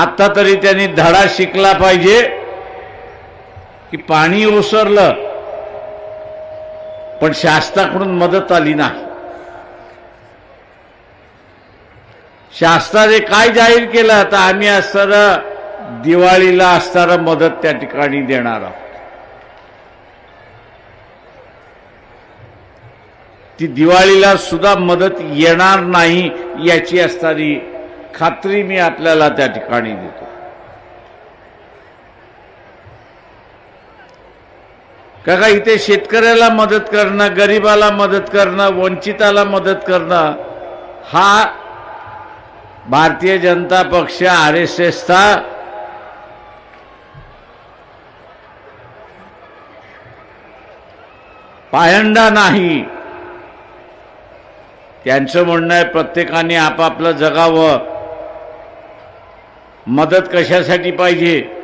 आत्ता तरी त्यांनी धडा शिकला पाहिजे की पाणी ओसरलं पण शास्त्राकडून मदत आली नाही. शास्त्राने काय जाहीर केलं तर आम्ही असताना दिवाळीला असताना मदत त्या ठिकाणी देणार आहोत. ती दिवाळीला सुद्धा मदत येणार नाही याची असणारी खात्री मी आपल्याला त्या ठिकाणी देतो. काका इथे शेतकऱ्याला मदत करणं गरिबाला मदत करणं वंचिताला मदत करणं हा भारतीय जनता पक्ष आर एस एसचा पायंडा नाही. त्यांचं म्हणणं आहे प्रत्येकाने आपापलं जगावं. मदत कशासाठी पाहिजे?